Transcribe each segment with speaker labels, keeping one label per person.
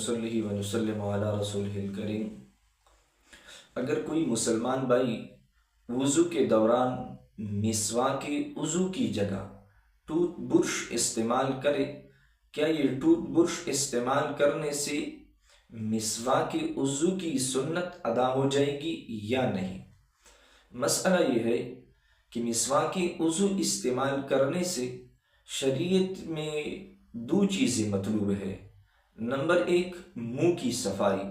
Speaker 1: نصلی و نسلم علی رسول الکریم اگر کوئی مسلمان بھائی وضو کے دوران مسوا کے وضو کی جگہ ٹوتھ برش استعمال کرے، کیا یہ ٹوتھ برش استعمال کرنے سے مسوا کے وضو کی سنت ادا ہو جائے گی یا نہیں؟ مسئلہ یہ ہے کہ مسوا کے وضو استعمال کرنے سے شریعت میں دو چیزیں مطلوب ہے نمبر ایک، منہ کی صفائی۔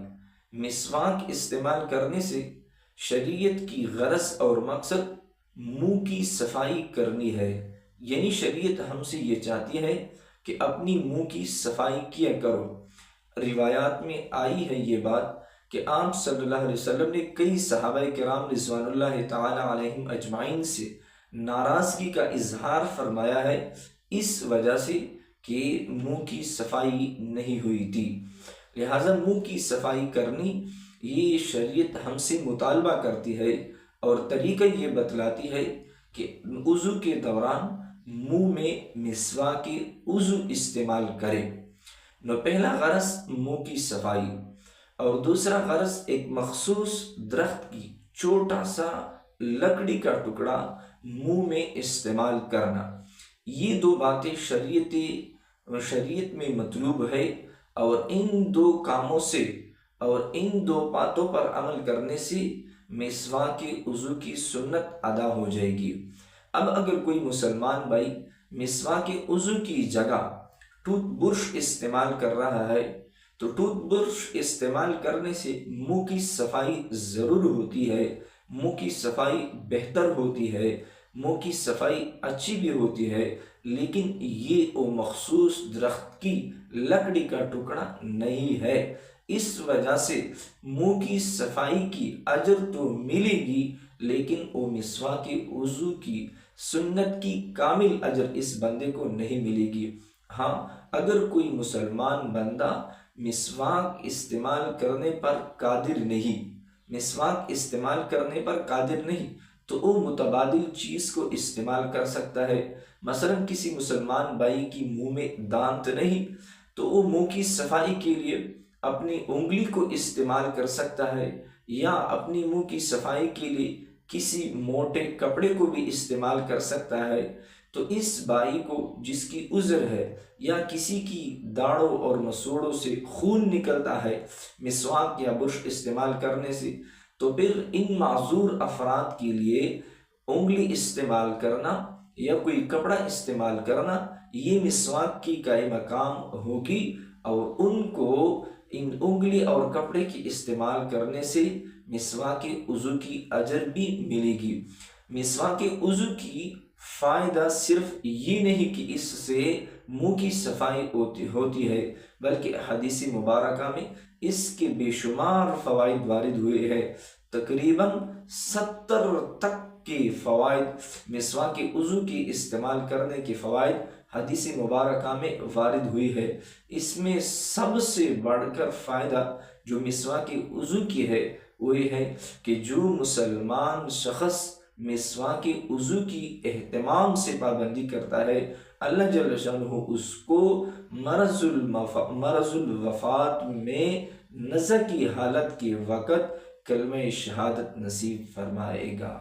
Speaker 1: مسواک استعمال کرنے سے شریعت کی غرض اور مقصد منہ کی صفائی کرنی ہے۔ یعنی شریعت ہم سے یہ چاہتی ہے کہ اپنی منہ کی صفائی کیا کرو۔ روایات میں آئی ہے یہ بات کہ آپ صلی اللہ علیہ وسلم نے کئی صحابہ کرام رضوان اللہ تعالی علیہم اجمعین سے ناراضگی کا اظہار فرمایا ہے۔ اس وجہ سے کہ منہ کی صفائی نہیں ہوئی تھی۔ لہٰذا منہ کی صفائی کرنی یہ شریعت ہم سے مطالبہ کرتی ہے اور طریقہ یہ بتلاتی ہے کہ وضو کے دوران منہ میں مسوا کے وضو استعمال کرے نو، پہلا غرض منہ کی صفائی اور دوسرا غرض ایک مخصوص درخت کی چھوٹا سا لکڑی کا ٹکڑا منہ میں استعمال کرنا۔ یہ دو باتیں شریعت شریعت میں مطلوب ہے اور ان دو کاموں سے اور ان دو باتوں پر عمل کرنے سے مسوا کے عضو کی سنت ادا ہو جائے گی۔ اب اگر کوئی مسلمان بھائی مسوا کے عضو کی جگہ ٹوتھ برش استعمال کر رہا ہے، تو ٹوتھ برش استعمال کرنے سے منہ کی صفائی ضرور ہوتی ہے، منہ کی صفائی بہتر ہوتی ہے۔ منہ کی صفائی اچھی بھی ہوتی ہے، لیکن یہ وہ مخصوص درخت کی لکڑی کا ٹکڑا نہیں ہے۔ اس وجہ سے منہ کی صفائی کی اجر تو ملے گی، لیکن وہ مسوا کے وضو کی سنت کی کامل اجر اس بندے کو نہیں ملے گی۔ ہاں اگر کوئی مسلمان بندہ مسواک استعمال کرنے پر قادر نہیں مسواک استعمال کرنے پر قادر نہیں تو وہ متبادل چیز کو استعمال کر سکتا ہے۔ مثلا کسی مسلمان بھائی کی منہ میں دانت نہیں، تو وہ منہ کی صفائی کے لیے اپنی انگلی کو استعمال کر سکتا ہے، یا اپنی منہ کی صفائی کے لیے کسی موٹے کپڑے کو بھی استعمال کر سکتا ہے۔ تو اس بھائی کو جس کی عذر ہے یا کسی کی داڑوں اور مسوڑوں سے خون نکلتا ہے، مسواک یا برش استعمال کرنے سے تو پھر ان معذور افراد کے لیے انگلی استعمال کرنا یا کوئی کپڑا استعمال کرنا، یہ مسواک کی کا مقام ہوگی اور ان کو ان انگلی اور کپڑے کی استعمال کرنے سے مسواک عضو کی اجر بھی ملے گی۔ مسواک عضو کی فائدہ صرف یہ نہیں کہ اس سے منہ کی صفائی ہوتی ہوتی ہے، بلکہ حدیث مبارکہ میں اس کے بے شمار فوائد وارد ہوئے ہیں۔ تقریباً ستر تک کے فوائد مسوا کے عضو کی استعمال کرنے کے فوائد حدیث مبارکہ میں وارد ہوئی ہے۔ اس میں سب سے بڑھ کر فائدہ جو مسوا کے عضو کی ہے وہ یہ ہے کہ جو مسلمان شخص مسوا کے عضو کی اہتمام سے پابندی کرتا ہے اللہ جل شانہ اس کو مرض مرض الوفات میں نظر کی حالت کے وقت کلمہ شہادت نصیب فرمائے گا۔